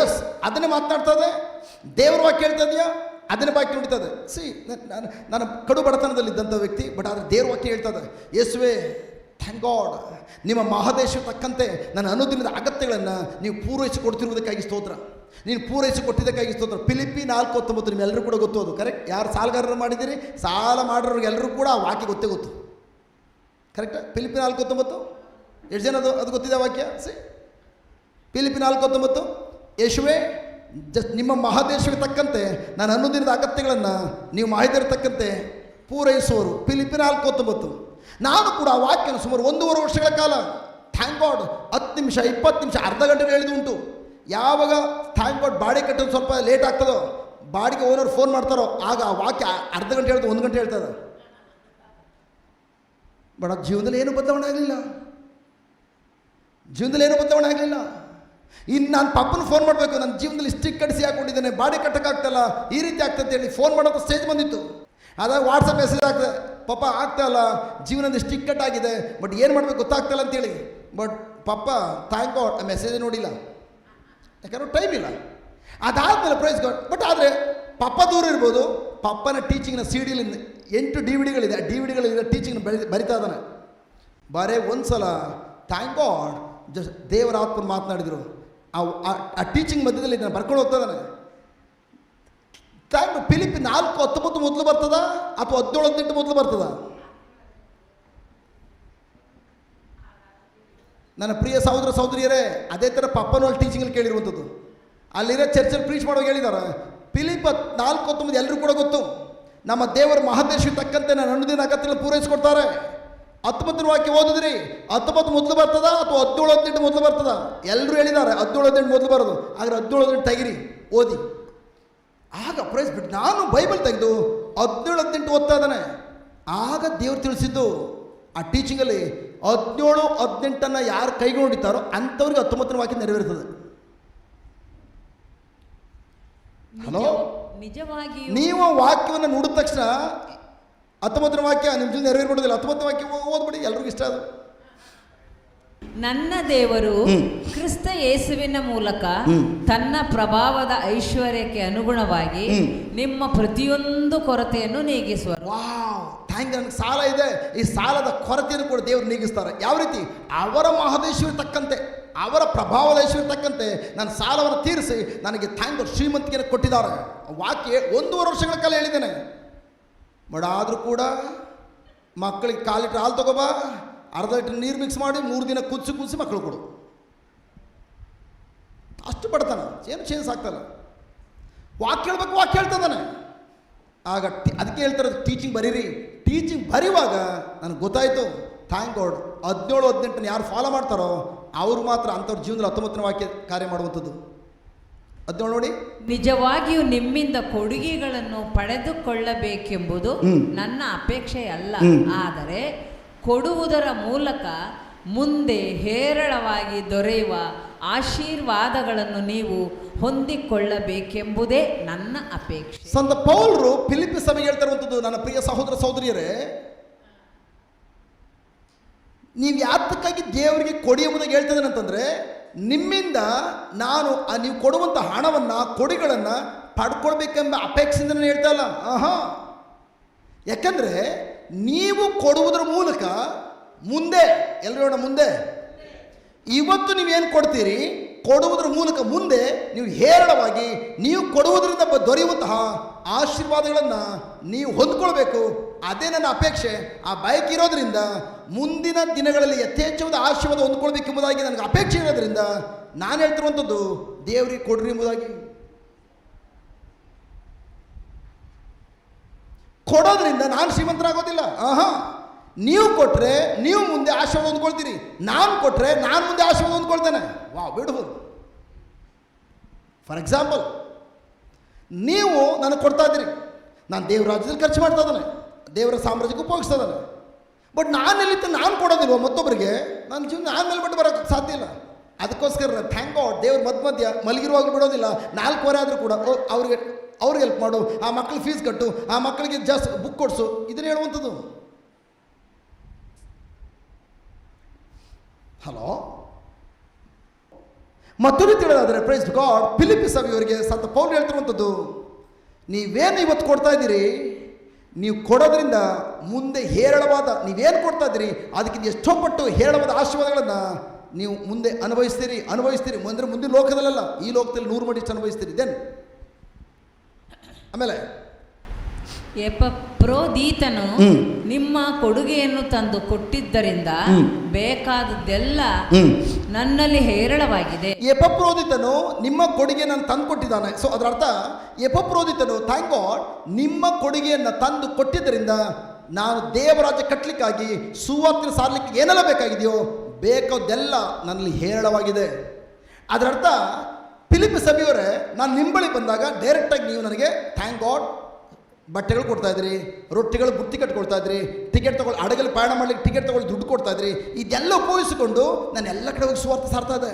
S ಅದನ್ನೇ ಮಾತನಾಡ್ತದೆ. ದೇವ್ರ ವಾಕ್ಯ ಹೇಳ್ತದೆಯಾ ಅದನ್ನ ಬಾಕಿ ವಾಕ್ಯ ನುಡಿತದೆ ಸಿ ನಾನು ನಾನು ಕಡು ಬಡತನದಲ್ಲಿದ್ದಂಥ ವ್ಯಕ್ತಿ ಬಟ್ ಆದರೆ ದೇವ್ರ ವಾಕ್ಯ ಹೇಳ್ತದೆ ಯೇಸುವೆ ಥ್ಯಾಂಕ್ ಗಾಡ್ ನಿಮ್ಮ ಮಹಾದೇಶ ತಕ್ಕಂತೆ ನನ್ನ ಅನುದಿನದ ಅಗತ್ಯಗಳನ್ನು ನೀವು ಪೂರೈಸಿ ಕೊಡ್ತಿರುವುದಕ್ಕಾಗಿ ಸ್ತೋತ್ರ. ನೀನು ಪೂರೈಸಿ ಕೊಟ್ಟಿದ್ದಕ್ಕಾಗಿ ಸ್ತೋತ್ರ. ಫಿಲಿಪಿ ನಾಲ್ಕು ಹತ್ತೊಂಬತ್ತು ನಿಮ್ಮೆಲ್ಲರೂ ಕೂಡ ಗೊತ್ತು ಅದು ಕರೆಕ್ಟ್ ಯಾರು ಸಾಲಗಾರರು ಮಾಡಿದ್ದೀರಿ? ಸಾಲ ಮಾಡಿರೋರಿಗೆ ಎಲ್ಲರೂ ಕೂಡ ಆ ವಾಕ್ಯ ಗೊತ್ತೇ ಗೊತ್ತು. ಕರೆಕ್ಟ್ ಫಿಲಿಪಿ ನಾಲ್ಕು ಹತ್ತೊಂಬತ್ತು? ಎಷ್ಟು ಜನ ಅದು ಅದು ಗೊತ್ತಿದೆ ವಾಕ್ಯ? ಸಿ ಫಿಲಿಪಿ ನಾಲ್ಕು ಹತ್ತೊಂಬತ್ತು ಯೇಸುವೆ ನಿಮ್ಮ ಮಹಾದೇಶಕ್ಕೆ ತಕ್ಕಂತೆ ನಾನು ಅನುದಿನದ ಅಗತ್ಯಗಳನ್ನು ನೀವು ಮಾಹಿತಿ ತಕ್ಕಂತೆ ಪೂರೈಸುವರು. ಪಿಲಿಪಿ ನಾಲ್ಕು ಹತ್ತೊಂಬತ್ತು ನಾನು ಕೂಡ ಆ ವಾಕ್ಯನ ಸುಮಾರು ಒಂದೂವರೆ ವರ್ಷಗಳ ಕಾಲ ಥ್ಯಾಂಕ್ ಗಾಡ್ ಹತ್ತು ನಿಮಿಷ, ಇಪ್ಪತ್ತು ನಿಮಿಷ, ಅರ್ಧ ಗಂಟೆ ಹೇಳಿದು ಉಂಟು. ಯಾವಾಗ ಥ್ಯಾಂಕ್ ಗಾಡ್ ಬಾಡಿ ಕಟ್ಟೋದು ಸ್ವಲ್ಪ ಲೇಟ್ ಆಗ್ತದೋ, ಬಾಡಿಗೆ ಓನರ್ ಫೋನ್ ಮಾಡ್ತಾರೋ, ಆಗ ಆ ವಾಕ್ಯ ಅರ್ಧ ಗಂಟೆ ಹೇಳ್ದು ಒಂದು ಗಂಟೆ ಹೇಳ್ತದೆ. ಬಡ ಜೀವನದಲ್ಲಿ ಏನು ಬದಲಾವಣೆ ಆಗಲಿಲ್ಲ. ಜೀವನದಲ್ಲಿ ಏನು ಬದಲಾವಣೆ ಆಗಲಿಲ್ಲ. ಇನ್ನು ನಾನು ಪಪ್ಪನ ಫೋನ್ ಮಾಡಬೇಕು ನನ್ನ ಜೀವನದಲ್ಲಿ ಸ್ಟಿಕ್ ಕಡಿಸಿ ಹಾಕೊಂಡಿದ್ದೇನೆ, ಬಾಡಿ ಕಟ್ಟಕ್ಕಾಗ್ತಲ್ಲ ಈ ರೀತಿ ಆಗ್ತದೆ ಹೇಳಿ ಫೋನ್ ಮಾಡೋದು ಸ್ಟೇಜ್ ಬಂದಿತ್ತು. ಅದಾಗ ವಾಟ್ಸಪ್ ಮೆಸೇಜ್ ಆಗ್ತದೆ ಪಪ್ಪ ಆಗ್ತಾಯಿಲ್ಲ ಜೀವನದ ಸ್ಟಿಕ್ ಕಟ್ ಆಗಿದೆ ಬಟ್ ಏನು ಮಾಡಬೇಕು ಗೊತ್ತಾಗ್ತಲ್ಲ ಅಂತೇಳಿ. ಬಟ್ ಪಪ್ಪ ಥ್ಯಾಂಕ್ ಗಾಡ್ ಆ ಮೆಸೇಜ್ ನೋಡಿಲ್ಲ. ಯಾಕಂದ್ರೆ ಟೈಮ್ ಇಲ್ಲ. ಅದಾದಮೇಲೆ ಪ್ರೈಸ್ ಗಾಡ್ ಬಟ್ ಆದರೆ ಪಪ್ಪ ದೂರ ಇರ್ಬೋದು, ಪಪ್ಪನ ಟೀಚಿಂಗ್ನ ಸಿ ಡಿಲಿ ಎಂಟು ಡಿ ವಿಡಿಗಳಿದೆ ಆ ಡಿ ವಿ ಡಿಗಳಿದೆ ಟೀಚಿಂಗ್ನ ಬರಿ, ಬರಿತಾ ಇದ್ದಾನೆ. ಬರೇ ಒಂದು ಸಲ ಥ್ಯಾಂಕ್ ಗಾಡ್ ಜಸ್ಟ್ ದೇವರ ಆತ್ಮನ ಮಾತನಾಡಿದರು. ಆ ಟೀಚಿಂಗ್ ಮಧ್ಯದಲ್ಲಿ ನಾನು ಬರ್ಕೊಂಡು ಹೋಗ್ತದಾನೆ ಟೈಮ್ ಫಿಲಿಪ್ ನಾಲ್ಕು ಹತ್ತೊಂಬತ್ತು ಮೊದಲು ಬರ್ತದ? ಅಥವಾ ಹದಿನೇಳು, ಹದಿನೆಂಟು ಮೊದಲು ಬರ್ತದ? ನನ್ನ ಪ್ರಿಯ ಸಹೋದರ ಸಹೋದರಿಯರೇ, ಅದೇ ಥರ ಪಪ್ಪನವಲ್ಲಿ ಟೀಚಿಂಗಲ್ಲಿ ಕೇಳಿರುವಂಥದ್ದು. ಅಲ್ಲಿರೋ ಚರ್ಚಲ್ಲಿ ಪ್ರೀಚ್ ಮಾಡೋಕೆ ಹೇಳಿದ್ದಾರೆ ಫಿಲಿಪ್ ನಾಲ್ಕು ಹತ್ತೊಂಬತ್ತು ಎಲ್ಲರೂ ಕೂಡ ಗೊತ್ತು. ನಮ್ಮ ದೇವರ ಮಹಾದೇಶಕ್ಕೆ ತಕ್ಕಂತೆ ನಾನು ಅನುದಿನ ಅಗತ್ಯ ಪೂರೈಸ್ಕೊಡ್ತಾರೆ. ಹತ್ತೊಂಬತ್ತರ ವಾಕ್ಯ ಓದಿದ್ರಿ. ಹತ್ತೊಂಬತ್ತು ಮೊದಲು ಬರ್ತದ ಅಥವಾ ಹದಿನೇಳು ಹದಿನೆಂಟು ಮೊದಲು ಬರ್ತದ? ಎಲ್ಲರೂ ಹೇಳಿದ್ದಾರೆ ಹದಿನೇಳು ಹದಿನೆಂಟು ಮೊದಲು ಬರೋದು. ಆದರೆ ಹದಿನೇಳು ಹದಿನೆಂಟು ತೆಗಿರಿ ಓದಿ. ಆಗ ಪ್ರೈಸ್ ಬಿಟ್ಟು ನಾನು ಬೈಬಲ್ ತೆಗೆದು ಹದಿನೇಳು ಹದಿನೆಂಟು ಓದ್ತಾ ಇದ್ದಾನೆ. ಆಗ ದೇವ್ರು ತಿಳಿಸಿದ್ದು ಆ ಟೀಚಿಂಗಲ್ಲಿ ಹದಿನೇಳು ಹದಿನೆಂಟನ್ನು ಯಾರು ಕೈಗೊಂಡಿದ್ದಾರೋ ಅಂಥವ್ರಿಗೆ ಹತ್ತೊಂಬತ್ತನೇ ವಾಕ್ಯ ನೆರವೇರ್ತದೆ. ಹಲೋ? ನಿಜವಾಗಿ ನೀವು ವಾಕ್ಯವನ್ನು ನೋಡಿದ ತಕ್ಷಣ ಹತ್ತೊಂಬತ್ತನೇ ವಾಕ್ಯ ನಿಮ್ಮ ಜೊತೆ ನೆರವೇರ್ಬಿಡೋದಿಲ್ಲ. ಹತ್ತೊಂಬತ್ತನೇ ವಾಕ್ಯ ಓದ್ಬಿಡಿ ಎಲ್ರಿಗೂ ಇಷ್ಟ ಅದು. ನನ್ನ ದೇವರು ಕ್ರಿಸ್ತ ಯೇಸುವಿನ ಮೂಲಕ ತನ್ನ ಪ್ರಭಾವದ ಐಶ್ವರ್ಯಕ್ಕೆ ಅನುಗುಣವಾಗಿ ನಿಮ್ಮ ಪ್ರತಿಯೊಂದು ಕೊರತೆಯನ್ನು ನೀಗಿಸುವರು. ವಾವ್. ಥ್ಯಾಂಕ್ ನನಗೆ ಸಾಲ ಇದೆ. ಈ ಸಾಲದ ಕೊರತೆಯನ್ನು ಕೂಡ ದೇವರು ನೀಗಿಸ್ತಾರೆ. ಯಾವ ರೀತಿ? ಅವರ ಮಹದೇಶ್ವರ ತಕ್ಕಂತೆ ಅವರ ಪ್ರಭಾವದ ಐಶ್ವರ್ಯ ತಕ್ಕಂತೆ ನನ್ನ ಸಾಲವನ್ನು ತೀರಿಸಿ ನನಗೆ ಥ್ಯಾಂಕ್ ಶ್ರೀಮಂತಿಕೆಯನ್ನು ಕೊಟ್ಟಿದ್ದಾರೆ. ವಾಕ್ಯ ಒಂದೂವರೆ ವರ್ಷಗಳ ಕಾಲ ಹೇಳಿದ್ದೇನೆ. ಬಟ್ ಆದರೂ ಕೂಡ ಮಕ್ಕಳಿಗೆ ಕಾಲು ಲೀಟ್ರ್ ಹಾಲು ತಗೋಬಾ, ಅರ್ಧ ಲೀಟ್ರ್ ನೀರು ಮಿಕ್ಸ್ ಮಾಡಿ ಮೂರು ದಿನ ಕುದಿಸಿ ಕುದಿಸಿ ಮಕ್ಕಳು ಕೊಡು. ಅಷ್ಟು ಬಡತನ, ಏನು ಚೇಂಜ್ ಆಗ್ತಲ್ಲ. ವಾಕ್ ಕೇಳ್ಬೇಕು ವಾಕ್ ಕೇಳ್ತದಾನೆ ಆಗ ಟಿ- ಅದಕ್ಕೆ ಹೇಳ್ತಾರೆ ಟೀಚಿಂಗ್ ಬರೀರಿ. ಟೀಚಿಂಗ್ ಬರೆಯುವಾಗ ನನಗೆ ಗೊತ್ತಾಯಿತು ಥ್ಯಾಂಕ್ ಗಾಡ್ ಹದಿನೇಳು, ಹದಿನೆಂಟನ್ನು ಯಾರು ಫಾಲೋ ಮಾಡ್ತಾರೋ, ಅವರು ಮಾತ್ರ ಅಂಥವ್ರ ಜೀವನದಲ್ಲಿ ಹತ್ತೊಂಬತ್ತನೇ ವಾಕ್ಯ ಕಾರ್ಯ ಮಾಡುವಂಥದ್ದು. ಹದಿನೇಳು ನೋಡಿ. ನಿಜವಾಗಿಯೂ ನಿಮ್ಮಿಂದ ಕೊಡುಗೆಗಳನ್ನು ಪಡೆದುಕೊಳ್ಳಬೇಕೆಂಬುದು ನನ್ನ ಅಪೇಕ್ಷೆ ಅಲ್ಲ. ಆದರೆ ಕೊಡುವುದರ ಮೂಲಕ ಮುಂದೆ ಹೇರಳವಾಗಿ ದೊರೆಯುವ ಆಶೀರ್ವಾದಗಳನ್ನು ನೀವು ಹೊಂದಿಕೊಳ್ಳಬೇಕೆಂಬುದೇ ನನ್ನ ಅಪೇಕ್ಷೆ. ಸಂತ ಪೌಲ್ರು ಫಿಲಿಪಿ ಸಭೆಗೆ ಹೇಳ್ತಿರುವಂಥದ್ದು ನನ್ನ ಪ್ರಿಯ ಸಹೋದರ ಸಹೋದರಿಯರೇ ನೀವು ಯಾತಕ್ಕಾಗಿ ದೇವರಿಗೆ ಕೊಡಿ ಎಂಬುದಾಗಿ ಹೇಳ್ತಿದ್ದಾನೆ ಅಂತಂದರೆ ನಿಮ್ಮಿಂದ ನಾನು ನೀವು ಕೊಡುವಂಥ ಹಣವನ್ನು ಕೊಡಿಗಳನ್ನು ಪಡ್ಕೊಳ್ಬೇಕೆಂಬ ಅಪೇಕ್ಷೆಯಿಂದ ನಾನು ಹೇಳ್ತಾ ಇಲ್ಲ. ಆಹಾ. ಯಾಕಂದರೆ ನೀವು ಕೊಡುವುದರ ಮೂಲಕ ಮುಂದೆ ಎಲ್ಲರೂ ಹೇಳೋಣ ಮುಂದೆ ಇವತ್ತು ನೀವೇನು ಕೊಡ್ತೀರಿ? ಕೊಡುವುದರ ಮೂಲಕ ಮುಂದೆ ನೀವು ಹೇರಳವಾಗಿ ನೀವು ಕೊಡುವುದರಿಂದ ದೊರೆಯುವಂತಹ ಆಶೀರ್ವಾದಗಳನ್ನು ನೀವು ಹೊಂದ್ಕೊಳ್ಬೇಕು. ಅದೇ ನನ್ನ ಅಪೇಕ್ಷೆ. ಆ ಬೈಕ್ ಇರೋದ್ರಿಂದ ಮುಂದಿನ ದಿನಗಳಲ್ಲಿ ಯಥೇಚ್ಛವಾದ ಆಶೀರ್ವಾದ ಹೊಂದ್ಕೊಳ್ಬೇಕೆಂಬುದಾಗಿ ನನಗೆ ಅಪೇಕ್ಷೆ ಇರೋದ್ರಿಂದ ನಾನು ಹೇಳ್ತಿರುವಂಥದ್ದು ದೇವರಿಗೆ ಕೊಡ್ರಿ ಎಂಬುದಾಗಿ. ಕೊಡೋದ್ರಿಂದ ನಾನು ಶ್ರೀಮಂತರಾಗೋದಿಲ್ಲ. ಆಹಾ. ನೀವು ಕೊಟ್ಟರೆ ನೀವು ಮುಂದೆ ಆಶೀರ್ವಾದ ಹೊಂದ್ಕೊಳ್ತೀರಿ. ನಾನು ಕೊಟ್ಟರೆ ನಾನು ಮುಂದೆ ಆಶೀರ್ವಾದ ಹೊಂದ್ಕೊಳ್ತೇನೆ. ವಾ ಬಿಡ್ಬೋದು ಫಾರ್ ಎಕ್ಸಾಂಪಲ್ ನೀವು ನನಗೆ ಕೊಡ್ತಾ ಇದ್ದೀರಿ. ನಾನು ದೇವರಾಜ್ಯದಲ್ಲಿ ಖರ್ಚು ಮಾಡ್ತಾ ಇದ್ದಾನೆ. ದೇವರ ಸಾಮ್ರಾಜ್ಯಕ್ಕೆ ಉಪಯೋಗಿಸ್ತದಲ್ಲ. ಬಟ್ ನಾನು ಎಲ್ಲಿತ್ತು ನಾನು ಕೊಡೋದಿಲ್ವ ಮತ್ತೊಬ್ಬರಿಗೆ? ನನ್ನ ಜೀವನ ನಾನು ಮೇಲ್ಬಿಟ್ಟು ಬರೋಕ್ಕೆ ಸಾಧ್ಯ ಇಲ್ಲ. ಅದಕ್ಕೋಸ್ಕರ ಥ್ಯಾಂಕ್ ಗಾಡ್ ದೇವ್ರ ಮಧ್ಯ ಮಧ್ಯ ಮಲಗಿರುವಾಗ ಬಿಡೋದಿಲ್ಲ. ನಾಲ್ಕುವರೆ ಆದರೂ ಕೂಡ ಅವ್ರಿಗೆ ಅವ್ರಿಗೆ ಹೆಲ್ಪ್ ಮಾಡು. ಆ ಮಕ್ಳಿಗೆ ಫೀಸ್ ಕಟ್ಟು. ಆ ಮಕ್ಕಳಿಗೆ ಜಾಸ್ತಿ ಬುಕ್ ಕೊಡಿಸು. ಇದನ್ನ ಹೇಳುವಂಥದ್ದು. ಹಲೋ ಮತ್ತೊಂದು ತಿಳಿದಾದರೆ ಪ್ರೈಸ್ ಗಾಡ್ ಫಿಲಿಪಿಸ್ ಅವರಿಗೆ ಸತ್ತ ಪೌಲ್ ಹೇಳ್ತಿರುವಂಥದ್ದು, ನೀವೇನು ಇವತ್ತು ಕೊಡ್ತಾ ಇದ್ದೀರಿ? ನೀವು ಕೊಡೋದ್ರಿಂದ ಮುಂದೆ ಹೇರಳವಾದ ನೀವೇನು ಕೊಡ್ತಾ ಇದ್ದೀರಿ ಅದಕ್ಕಿಂತ ಎಷ್ಟೋ ಪಟ್ಟು ಹೇರಳವಾದ ಆಶೀರ್ವಾದಗಳನ್ನು ನೀವು ಮುಂದೆ ಅನುಭವಿಸ್ತೀರಿ ಅನುಭವಿಸ್ತೀರಿ ಅಂದರೆ ಮುಂದಿನ ಲೋಕದಲ್ಲಲ್ಲ ಈ ಲೋಕದಲ್ಲಿ ನೂರು ಮಡಿಷ್ಟು ಅನುಭವಿಸ್ತೀರಿ ದೆನ್ ಆಮೇಲೆ ಎಪಪ್ರೋದೀತನು ಹ್ಮ್. ನಿಮ್ಮ ಕೊಡುಗೆಯನ್ನು ತಂದು ಕೊಟ್ಟಿದ್ದರಿಂದ. ಬೇಕಾದದ್ದೆಲ್ಲ. ನನ್ನಲ್ಲಿ ಹೇರಳವಾಗಿದೆ. ಎಪಪ್ರೋದಿತನು ನಿಮ್ಮ ಕೊಡುಗೆ ನಾನು ತಂದು ಕೊಟ್ಟಿದ್ದಾನೆ ಸೊ ಅದರ ಅರ್ಥ ಎಪಪ್ರೋದಿತನು ಥ್ಯಾಂಕ್ ಗಾಡ್ ನಿಮ್ಮ ಕೊಡುಗೆಯನ್ನು ತಂದು ಕೊಟ್ಟಿದ್ದರಿಂದ ನಾನು ದೇವರಾಜ ಕಟ್ಟಲಿಕ್ಕಾಗಿ ಸುವಾರ್ತಿನ ಸಾರಲಿಕ್ಕೆ ಏನೆಲ್ಲ ಬೇಕಾಗಿದೆಯೋ ಬೇಕಾದ್ದೆಲ್ಲ ನನ್ನಲ್ಲಿ ಹೇರಳವಾಗಿದೆ. ಅದರರ್ಥ ಫಿಲಿಪ್ ಸಭೆಯವರೇ ನಾನು ನಿಮ್ಮ ಬಳಿ ಬಂದಾಗ ಡೈರೆಕ್ಟಾಗಿ ನೀವು ನನಗೆ ಥ್ಯಾಂಕ್ ಗಾಡ್ ಬಟ್ಟೆಗಳು ಕೊಡ್ತಾ ಇದ್ರಿ, ರೊಟ್ಟಿಗಳು ಬುತ್ತಿ ಕಟ್ಕೊಳ್ತಾ ಇದ್ರಿ ಟಿಕೆಟ್ ತಗೊಳ್ಳಿ ಹಡಗಲ್ಲಿ ಪ್ರಯಾಣ ಮಾಡ್ಲಿಕ್ಕೆ ಟಿಕೆಟ್ ತಗೊಳ್ಳಿ ದುಡ್ಡು ಕೊಡ್ತಾ ಇದ್ರಿ, ಇದೆಲ್ಲ ಉಪಯೋಗಿಸಿಕೊಂಡು ನಾನು ಎಲ್ಲ ಕಡೆ ಹೋಗಿ ಸ್ವಾರ್ಥ ಸಾರ್ತಾ ಇದೆ.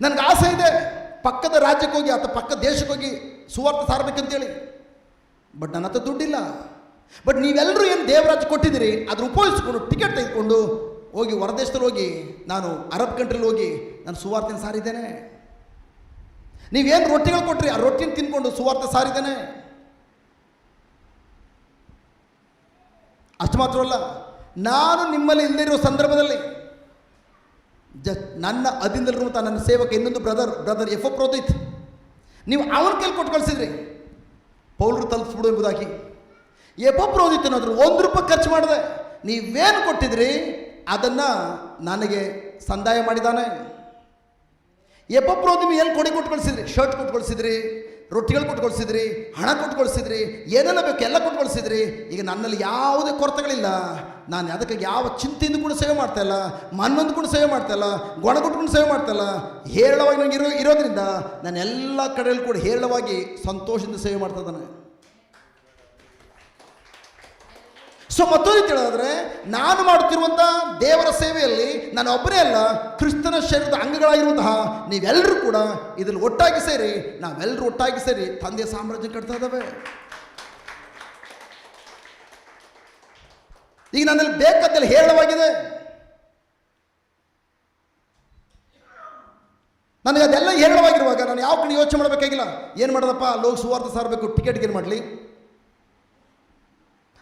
ನನಗೆ ಆಸೆ ಇದೆ, ಪಕ್ಕದ ರಾಜ್ಯಕ್ಕೆ ಹೋಗಿ ಅಥವಾ ಪಕ್ಕದ ದೇಶಕ್ಕೆ ಹೋಗಿ ಸುವಾರ್ಥ ಸಾರಬೇಕಂತೇಳಿ. ಬಟ್ ನನ್ನ ಹತ್ರ ದುಡ್ಡಿಲ್ಲ. ಬಟ್ ನೀವೆಲ್ಲರೂ ಏನು ದೇವರಾಜ್ ಕೊಟ್ಟಿದ್ದೀರಿ ಅದ್ರ ಉಪಯೋಗಿಸ್ಕೊಂಡು ಟಿಕೆಟ್ ತೆಗೆದುಕೊಂಡು ಹೋಗಿ ಹೊರದೇಶದಲ್ಲಿ ಹೋಗಿ, ನಾನು ಅರಬ್ ಕಂಟ್ರಿಲಿ ಹೋಗಿ ನಾನು ಸುವಾರ್ತೆನ ಸಾರಿದ್ದೇನೆ. ನೀವೇನು ರೊಟ್ಟಿಗಳು ಕೊಟ್ರಿ? ಆ ರೊಟ್ಟಿನ ತಿನ್ಕೊಂಡು ಸುವಾರ್ಥ ಸಾರಿದ್ದೇನೆ. ಅಷ್ಟು ಮಾತ್ರವಲ್ಲ, ನಾನು ನಿಮ್ಮಲ್ಲಿ ಇಲ್ಲದಿರುವ ಸಂದರ್ಭದಲ್ಲಿ ಜ ನನ್ನ ಅದಿಂದಲಿರುವಂಥ ನನ್ನ ಸೇವಕ ಇನ್ನೊಂದು ಬ್ರದರ್ ಬ್ರದರ್ ಎಫ್ ಪ್ರೋದಿತ್ ನೀವು ಅವನ ಕೈಲಿ ಕೊಟ್ಟು ಕಳಿಸಿದ್ರಿ. ಪೌಲ್ರು ತಲುಪಿಸ್ಬಿಡು ಎಂಬುದಾಗಿ. ಎಫ ಅನ್ನೋದ್ರು ಒಂದು ರೂಪಾಯಿ ಖರ್ಚು ಮಾಡಿದೆ ನೀವೇನು ಕೊಟ್ಟಿದ್ರಿ? ಅದನ್ನು ನನಗೆ ಸಂದಾಯ ಮಾಡಿದ್ದಾನೆ. ಎಪ್ಪಪ್ರೋ ನೀವು ಏನು ಕೊಡಿ ಕೊಟ್ಟು ಕಳಿಸಿದ್ರಿ ಶರ್ಟ್ ಕೊಟ್ಟು ಕಳಿಸಿದ್ರಿ ರೊಟ್ಟಿಗಳು ಕೊಟ್ಟು ಕಳಿಸಿದ್ರಿ ಹಣ ಕೊಟ್ಟು ಕಳಿಸಿದ್ರಿ ಏನೆಲ್ಲ ಬೇಕು ಎಲ್ಲ ಕೊಟ್ಟು ಕಳಿಸಿದ್ರಿ ಈಗ ನನ್ನಲ್ಲಿ ಯಾವುದೇ ಕೊರತೆಗಳಿಲ್ಲ. ನಾನು ಅದಕ್ಕೆ ಯಾವ ಚಿಂತೆಯಿಂದ ಕೂಡ ಸೇವೆ ಮಾಡ್ತಾ ಇಲ್ಲ. ಮನ್ನೊಂದು ಕೂಡ ಸೇವೆ ಮಾಡ್ತಾ ಇಲ್ಲ. ಗೊಣಗುಟ್ಕೊಂಡು ಸೇವೆ ಮಾಡ್ತಾ ಇಲ್ಲ. ಹೇರಳವಾಗಿ ನನಗೆ ಇರೋ ಇರೋದ್ರಿಂದ ನಾನು ಎಲ್ಲ ಕಡೆಯಲ್ಲಿ ಕೂಡ ಹೇರಳವಾಗಿ ಸಂತೋಷದಿಂದ ಸೇವೆ ಮಾಡ್ತಾ ಇದ್ದಾನೆ. ಸೊ ಮತ್ತೊಂದು ರೀತಿ ಹೇಳೋದಾದ್ರೆ, ನಾನು ಮಾಡುತ್ತಿರುವಂಥ ದೇವರ ಸೇವೆಯಲ್ಲಿ ನಾನು ಒಬ್ಬರೇ ಅಲ್ಲ, ಕ್ರಿಸ್ತನ ಶರೀರದ ಅಂಗಗಳಾಗಿರುವಂತಹ ನೀವೆಲ್ಲರೂ ಕೂಡ ಇದನ್ನು ಒಟ್ಟಾಗಿ ಸೇರಿ, ನಾವೆಲ್ಲರೂ ಒಟ್ಟಾಗಿ ಸೇರಿ ತಂದೆ ಸಾಮ್ರಾಜ್ಯ ಕಟ್ತಾ ಇದ್ದಾವೆ. ಈಗ ನನ್ನಲ್ಲಿ ಬೇಕಾದಲ್ಲಿ ಹೇರಳವಾಗಿದೆ. ನನಗೆ ಅದೆಲ್ಲ ಹೇರಳವಾಗಿರುವಾಗ ನಾನು ಯಾವ ಕಡೆ ಯೋಚನೆ ಮಾಡಬೇಕಾಗಿಲ್ಲ. ಏನು ಮಾಡೋದಪ್ಪ? ಲೋಕ ಸುವಾರ್ಥ ಸಾರಬೇಕು ಟಿಕೆಟ್ಗೆ ಏನು ಮಾಡಲಿ.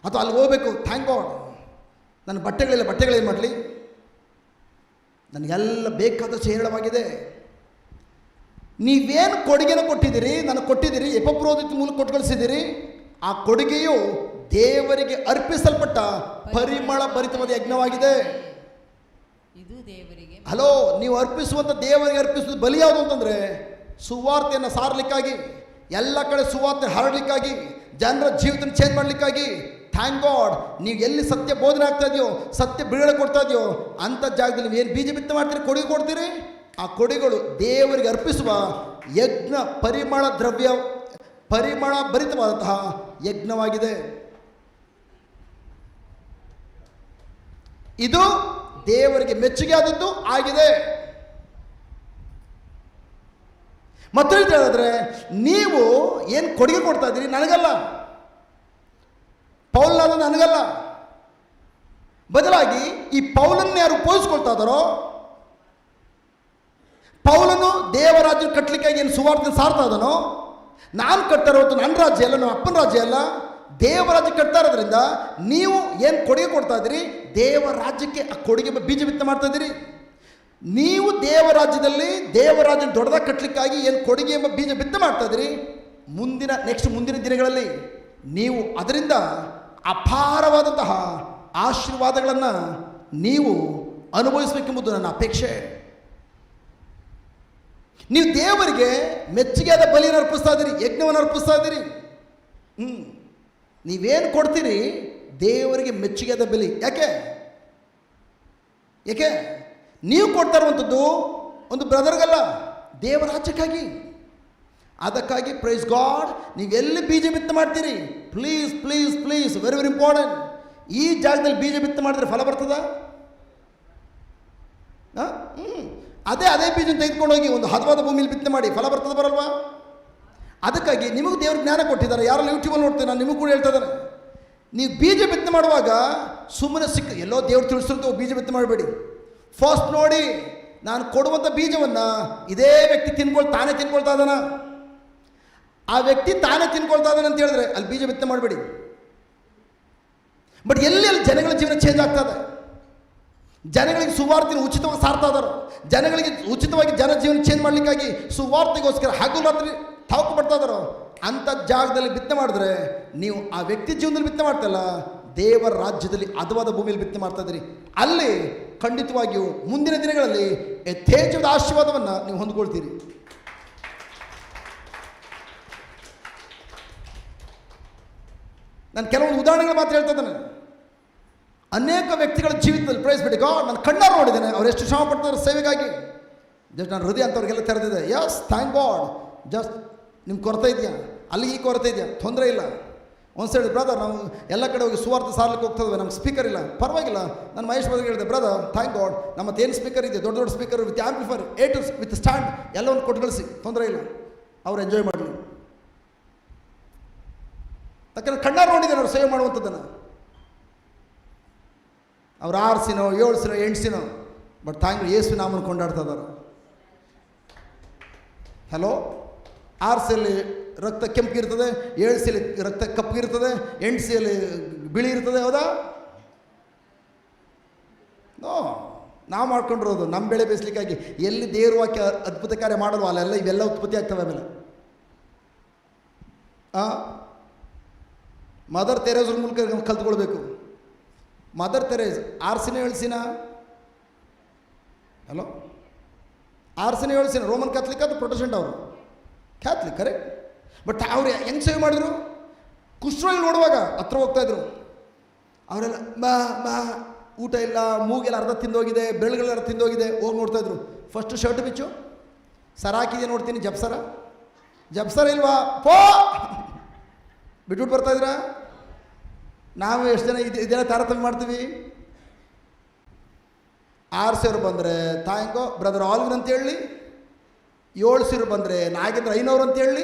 ಅಥವಾ ಅಲ್ಲಿ ಹೋಗ್ಬೇಕು. ಥ್ಯಾಂಕ್ ಗಾಡ್ ನನ್ನ ಬಟ್ಟೆಗಳಿಲ್ಲ ಬಟ್ಟೆಗಳೇನು ಮಾಡಲಿ? ನನಗೆಲ್ಲ ಬೇಕಾದಷ್ಟು ಹೇರಳವಾಗಿದೆ. ನೀವೇನು ಕೊಡುಗೆನ ಕೊಟ್ಟಿದ್ದೀರಿ? ನನಗೆ ಕೊಟ್ಟಿದ್ದೀರಿ. ಎಪಪ್ರೋದಿತ ಮೂಲಕ ಕೊಟ್ಟು ಕಳಿಸಿದ್ದೀರಿ. ಆ ಕೊಡುಗೆಯು ದೇವರಿಗೆ ಅರ್ಪಿಸಲ್ಪಟ್ಟ ಪರಿಮಳ ಭರಿತವಾದ ಯಜ್ಞವಾಗಿದೆ. ಇದು ದೇವರಿಗೆ ಹಲೋ ನೀವು ಅರ್ಪಿಸುವಂಥ ದೇವರಿಗೆ ಅರ್ಪಿಸುವುದು ಬಲಿ ಯಾವುದು ಅಂತಂದರೆ ಸುವಾರ್ತೆಯನ್ನು ಸಾರಲಿಕ್ಕಾಗಿ ಎಲ್ಲ ಕಡೆ ಸುವಾರ್ತೆ ಹರಡಲಿಕ್ಕಾಗಿ ಜನರ ಜೀವಿತ ಚೇಂಜ್ ಮಾಡಲಿಕ್ಕಾಗಿ ಥ್ಯಾಂಕ್ ಗಾಡ್ ನೀವು ಎಲ್ಲಿ ಸತ್ಯ ಬೋಧನೆ ಆಗ್ತಾ ಇದೆಯೋ, ಸತ್ಯ ಬಿಡುಗಡೆ ಕೊಡ್ತಾ ಇದೆಯೋ ಅಂಥ ಜಾಗದಲ್ಲಿ ಏನು ಬೀಜ ಬಿತ್ತ ಮಾಡ್ತೀರಿ, ಕೊಡುಗೆ ಕೊಡ್ತೀರಿ? ಆ ಕೊಡಿಗಳು ದೇವರಿಗೆ ಅರ್ಪಿಸುವ ಯಜ್ಞ ಪರಿಮಳ ದ್ರವ್ಯ, ಪರಿಮಳ ಭರಿತವಾದಂತಹ ಯಜ್ಞವಾಗಿದೆ. ಇದು ದೇವರಿಗೆ ಮೆಚ್ಚುಗೆ ಆದದ್ದು ಆಗಿದೆ. ಮತ್ತೊಂದು ಹೇಳಿದ್ರೆ ನೀವು ಏನು ಕೊಡುಗೆ ಕೊಡ್ತಾ ಇದ್ದೀರಿ? ನನಗಲ್ಲ. ಪೌಲ್ನಾದ ನನಗಲ್ಲ. ಬದಲಾಗಿ ಈ ಪೌಲನ್ನು ಯಾರು ಉಪಯೋಗಿಸ್ಕೊಳ್ತಾ ಇದ್ದಾರೋ, ಪೌಲನು ದೇವರಾಜ್ಯ ಕಟ್ಟಲಿಕ್ಕಾಗಿ ಏನು ಸುವಾರ್ತೆ ಸಾರ್ತಾ ಇದ್ದಾನೋ, ನಾನು ಕಟ್ತಾ ಇರೋದು ನನ್ನ ರಾಜ್ಯ ಅಲ್ಲ, ನಮ್ಮ ಅಪ್ಪನ ರಾಜ್ಯ ಅಲ್ಲ. ದೇವರಾಜ್ಯ ಕಟ್ತಾ ಇರೋದ್ರಿಂದ ನೀವು ಏನು ಕೊಡುಗೆ ಕೊಡ್ತಾ ಇದ್ದೀರಿ? ದೇವರಾಜ್ಯಕ್ಕೆ ಆ ಕೊಡುಗೆ ಬೀಜ ಬಿತ್ತ ಮಾಡ್ತಾ ಇದ್ದೀರಿ. ನೀವು ದೇವರಾಜ್ಯದಲ್ಲಿ ದೇವರಾಜ್ಯ ದೊಡ್ಡದಾಗಿ ಕಟ್ಟಲಿಕ್ಕಾಗಿ ಏನು ಕೊಡುಗೆ ಎಂಬ ಬೀಜ ಬಿತ್ತ ಮಾಡ್ತಾ ಇದ್ದೀರಿ? ಮುಂದಿನ ನೆಕ್ಸ್ಟ್ ಮುಂದಿನ ದಿನಗಳಲ್ಲಿ ನೀವು ಅದರಿಂದ ಅಪಾರವಾದಂತಹ ಆಶೀರ್ವಾದಗಳನ್ನು ನೀವು ಅನುಭವಿಸಬೇಕೆಂಬುದು ನನ್ನ ಅಪೇಕ್ಷೆ. ನೀವು ದೇವರಿಗೆ ಮೆಚ್ಚುಗೆಯಾದ ಬಲಿಯನ್ನು ಅರ್ಪಿಸ್ತಾ ಇದ್ದೀರಿ, ಯಜ್ಞವನ್ನು ಅರ್ಪಿಸ್ತಾ ಇದ್ದೀರಿ. ಹ್ಞೂ ನೀವೇನು ಕೊಡ್ತೀರಿ? ದೇವರಿಗೆ ಮೆಚ್ಚುಗೆಯಾದ ಬಲಿ. ಯಾಕೆ? ಯಾಕೆ? ನೀವು ಕೊಡ್ತಾ ಇರುವಂಥದ್ದು ಒಂದು ಬ್ರದರ್ಗಲ್ಲ, ದೇವರಾಜ್ಯಕ್ಕಾಗಿ. ಅದಕ್ಕಾಗಿ ಪ್ರೈಸ್ ಗಾಡ್ ನೀವೆಲ್ಲಿ ಬೀಜ ಬಿತ್ತ ಮಾಡ್ತೀರಿ? Please please please very very important ಈ ಜಾಗದಲ್ಲಿ ಬೀಜ ಬಿತ್ತು ಮಾಡಿದ್ರೆ ಫಲ ಬರ್ತದ? ಅದೇ ಅದೇ ಬೀಜ ತೆಗೆದುಕೊಂಡು ಹೋಗಿ ಒಂದು ಹದವಾದ ಭೂಮಿಲಿ ಬಿತ್ತನೆ ಮಾಡಿ ಫಲ ಬರ್ತದೆ ಬರಲ್ವಾ? ಅದಕ್ಕಾಗಿ ನಿಮಗೆ ದೇವ್ರ ಜ್ಞಾನ ಕೊಟ್ಟಿದ್ದಾರೆ. ಯಾರೆಲ್ಲ ಯೂಟ್ಯೂಬಲ್ಲಿ ನೋಡ್ತೇನೆ ನಾನು, ನಿಮಗೂ ಕೂಡ ಹೇಳ್ತಾ ಇದ್ದಾರೆ ನೀವು ಬೀಜ ಬಿತ್ತನೆ ಮಾಡುವಾಗ ಸುಮ್ಮನೆ ಸಿಕ್ಕ ಎಲ್ಲೋ ದೇವ್ರು ತಿಳಿಸಿರ್ತೇವೆ ಬೀಜ ಬಿತ್ತನೆ ಮಾಡಬೇಡಿ. ಫಸ್ಟ್ ನೋಡಿ, ನಾನು ಕೊಡುವಂಥ ಬೀಜವನ್ನು ಇದೇ ವ್ಯಕ್ತಿ ತಿನ್ಕೊಳ್ ತಾನೇ ತಿನ್ಕೊಳ್ತಾ ಇದ್ದಾನ. ಆ ವ್ಯಕ್ತಿ ತಾನೇ ತಿನ್ಕೊಳ್ತಾ ಇದ್ದಾನೆ ಅಂತ ಹೇಳಿದ್ರೆ ಅಲ್ಲಿ ಬೀಜ ಬಿತ್ತನೆ ಮಾಡಬೇಡಿ. ಬಟ್ ಎಲ್ಲಿ ಅಲ್ಲಿ ಜನಗಳ ಜೀವನ ಚೇಂಜ್ ಆಗ್ತದೆ ಜನಗಳಿಗೆ ಸುವಾರ್ತಿನ ಉಚಿತವಾಗಿ ಸಾರ್ತಾ ಇದಾರೋ ಜನಗಳಿಗೆ ಉಚಿತವಾಗಿ ಜನ ಜೀವನ ಚೇಂಜ್ ಮಾಡಲಿಕ್ಕಾಗಿ ಸುವಾರ್ತೆಗೋಸ್ಕರ ಹಗಲು ರಾತ್ರಿ ತಾವು ಪಡ್ತಾ ಇದಾರೋ ಅಂಥ ಜಾಗದಲ್ಲಿ ಬಿತ್ತನೆ ಮಾಡಿದ್ರೆ ನೀವು ಆ ವ್ಯಕ್ತಿ ಜೀವನದಲ್ಲಿ ಬಿತ್ತನೆ ಮಾಡ್ತಲ್ಲ ದೇವರ ರಾಜ್ಯದಲ್ಲಿ ಅದವಾದ ಭೂಮಿಯಲ್ಲಿ ಬಿತ್ತನೆ ಮಾಡ್ತಾ ಇದ್ದೀರಿ. ಅಲ್ಲಿ ಖಂಡಿತವಾಗಿಯೂ ಮುಂದಿನ ದಿನಗಳಲ್ಲಿ ಯಥೇಚ್ಛವಾದ ಆಶೀರ್ವಾದವನ್ನು ನೀವು ಹೊಂದ್ಕೊಳ್ತೀರಿ. ನಾನು ಕೆಲವೊಂದು ಉದಾಹರಣೆಗಳು ಮಾತ್ರ ಹೇಳ್ತಾ ಅನೇಕ ವ್ಯಕ್ತಿಗಳ ಜೀವಿತದಲ್ಲಿ ಪ್ರೈಸ್ ಬಿಡಿ ಗಾಡ್ ನಾನು ಕಣ್ಣಾರು ನೋಡಿದ್ದೇನೆ. ಅವ್ರು ಎಷ್ಟು ಶ್ರಮ ಪಡ್ತಾರೆ ಸೇವೆಗಾಗಿ. ಜಸ್ಟ್ ನಾನು ಹೃದಯ ಅಂತವ್ರಿಗೆಲ್ಲ ತೆರೆದಿದೆ. ಯಸ್ ಥ್ಯಾಂಕ್ ಗಾಡ್ ಜಸ್ಟ್ ನಿಮ್ಗೆ ಕೊರತೆ ಇದೆಯಾ? ಅಲ್ಲಿಗೆ ಈ ಕೊರತೆ ಇದೆಯಾ? ತೊಂದರೆ ಇಲ್ಲ. ಒಂದು ಸೈಡ್ ಬ್ರದರ್ ನಾವು ಎಲ್ಲ ಕಡೆ ಹೋಗಿ ಸುವಾರ್ಥ ಸಾರ್ಲಿಕ್ಕೆ ಹೋಗ್ತದೆ ನಮ್ಗೆ ಸ್ಪೀಕರ್ ಇಲ್ಲ. ಪರವಾಗಿಲ್ಲ. ನಾನು ಮಹೇಶ್ ಬ್ರದರ್ ಹೇಳಿದೆ ಬ್ರದರ್ ಥ್ಯಾಂಕ್ ಗಾಡ್ ನಮ್ಮ ಏನು ಸ್ಪೀಕರ್ ಇದೆ? ದೊಡ್ಡ ದೊಡ್ಡ ಸ್ಪೀಕರ್ ವಿತ್ ಆಂಪ್ಲಿಫರ್ ಏಟ್ ವಿತ್ ಸ್ಟ್ಯಾಂಡ್ ಎಲ್ಲವನ್ನು ಕೊಟ್ಟು ಕಳಿಸಿ. ತೊಂದರೆ ಇಲ್ಲ. ಅವ್ರು ಎಂಜಾಯ್ ಮಾಡಲಿ. ಯಾಕಂದ್ರೆ ಕಣ್ಣಾರು ನೋಡಿದ್ದಾರೆ ಅವ್ರು ಸೇವೆ ಮಾಡುವಂಥದ್ದನ್ನು. ಅವ್ರು ಆರು ಸಿನೋ, ಏಳು ಸಿನೋ, ಎಂಟು ಸಿನೋ ಬಟ್ ತಾಂಗ್ ಯೇಸು ನಾಮನ ಕೊಂಡಾಡ್ತಾ ಇದ್ದಾರೆ. ಹಲೋ ಆರು ಸಿಯಲ್ಲಿ ರಕ್ತ ಕೆಂಪಿರ್ತದೆ ಏಳು ಸಿಯಲ್ಲಿ ರಕ್ತ ಕಪ್ಪಗಿರ್ತದೆ ಎಂಟು ಸಿಯಲ್ಲಿ ಬಿಳಿ ಇರ್ತದೆ, ಹೌದಾ? ನೋ ನಾವು ಮಾಡ್ಕೊಂಡಿರೋದು ನಮ್ಮ ಬೆಳೆ ಬೇಯಿಸ್ಲಿಕ್ಕಾಗಿ ಎಲ್ಲಿ ದೇವ್ರ ವಾಕ್ಯ ಅದ್ಭುತ ಕಾರ್ಯ ಮಾಡಲ್ವ, ಅಲ್ಲೆಲ್ಲ ಇವೆಲ್ಲ ಉತ್ಪತ್ತಿ ಆಗ್ತವೆ ಆಮೇಲೆ. ಆ? ಮದರ್ ತೆರೇಸ್ರ ಮೂಲಕ ಕಲ್ತ್ಕೊಳ್ಬೇಕು. ಮದರ್ ತೆರೇಸ್ ಆರ್ಸಿನ ಹೇಳ್ಸಿನ? ಹಲೋ ಆರ್ಸಿನ ಹೇಳ್ಸಿನ? ರೋಮನ್ ಕ್ಯಾಥಲಿಕ್ ಅದು ಪ್ರೊಟೆಸ್ಟೆಂಟ್ ಅವರು. ಕ್ಯಾಥಲಿಕ್ ಕರೆಕ್ಟ್ ಬಟ್ ಅವ್ರು ಹೆಂಗೆ ಸೇವೆ ಮಾಡಿದ್ರು? ಕುಷ್ಠರೋಗಿ ನೋಡುವಾಗ ಹತ್ರ ಹೋಗ್ತಾ ಇದ್ರು. ಅವರೆಲ್ಲ ಬಾ ಬಾ ಊಟ ಇಲ್ಲ, ಮೂಗೆಲ್ಲ ಅರ್ಧ ತಿಂದೋಗಿದೆ, ಬೆರಳುಗಳೆಲ್ಲ ಅರ್ಧ ತಿಂದೋಗಿದೆ. ಹೋಗಿ ನೋಡ್ತಾ ಇದ್ರು. ಫಸ್ಟ್ ಶರ್ಟ್ ಬಿಚ್ಚು. ಸರ ಹಾಕಿದೆ ನೋಡ್ತೀನಿ, ಜಪ್ಸರ? ಜಪ್ಸರ ಇಲ್ವಾ? ಪೋ! ಬಿಟ್ಬಿಟ್ಟು ಬರ್ತಾ ಇದ್ದೀರಾ? ನಾವು ಎಷ್ಟು ಜನ ಇದು ಇದೆಲ್ಲ ತಾರತಮ್ಯ ಮಾಡ್ತೀವಿ? ಆರು ಸಾವಿರ ಬಂದರೆ ತಾಯಂಗೋ ಬ್ರದರ್ ಆಲ್ವಿನ್ ಅಂತ ಹೇಳಿ, ಏಳು ಸಾವಿರ ಬಂದರೆ ನಾಗೇಂದ್ರ ಐನೂರು ಅಂತ ಹೇಳಿ,